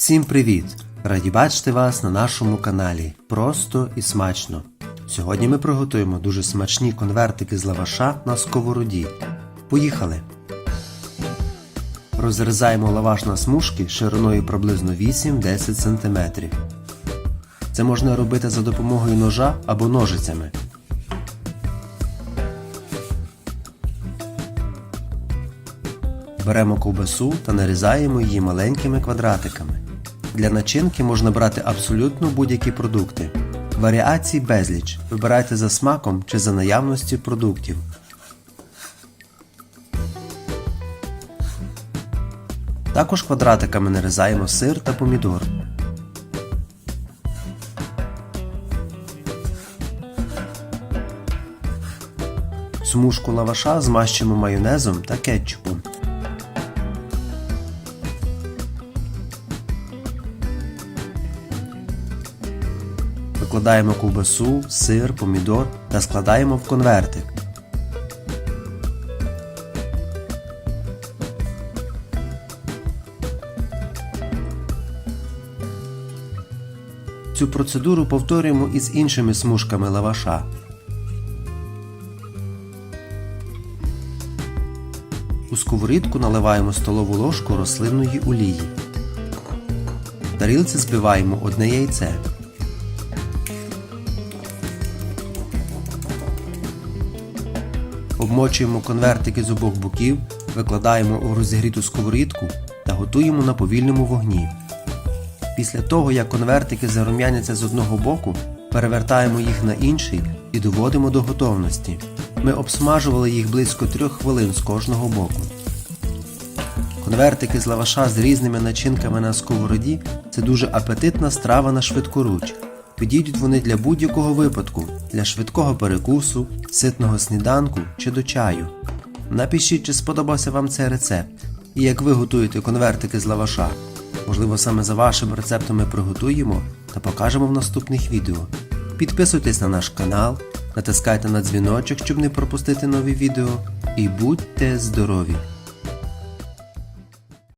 Всім привіт! Раді бачити вас на нашому каналі Просто і смачно. Сьогодні ми приготуємо дуже смачні конвертики з лаваша на сковороді. Поїхали! Розрізаємо лаваш на смужки шириною приблизно 8-10 см. Це можна робити за допомогою ножа або ножицями. Беремо ковбасу та нарізаємо її маленькими квадратиками. Для начинки можна брати абсолютно будь-які продукти. Варіацій безліч. Вибирайте за смаком чи за наявності продуктів. Також квадратиками нарізаємо сир та помідор. Смужку лаваша змащуємо майонезом та кетчупом. Викладаємо ковбасу, сир, помідор та складаємо в конвертик. Цю процедуру повторюємо і з іншими смужками лаваша. У сковорідку наливаємо столову ложку рослинної олії. В тарілці збиваємо одне яйце. Обмочуємо конвертики з обох боків, викладаємо у розігріту сковорідку та готуємо на повільному вогні. Після того, як конвертики зарум'яняться з одного боку, перевертаємо їх на інший і доводимо до готовності. Ми обсмажували їх близько 3 хвилин з кожного боку. Конвертики з лаваша з різними начинками на сковороді це дуже апетитна страва на швидкоруч. Підійдуть вони для будь-якого випадку, для швидкого перекусу, ситного сніданку чи до чаю. Напишіть, чи сподобався вам цей рецепт і як ви готуєте конвертики з лаваша. Можливо, саме за вашим рецептом ми приготуємо та покажемо в наступних відео. Підписуйтесь на наш канал, натискайте на дзвіночок, щоб не пропустити нові відео. І будьте здорові!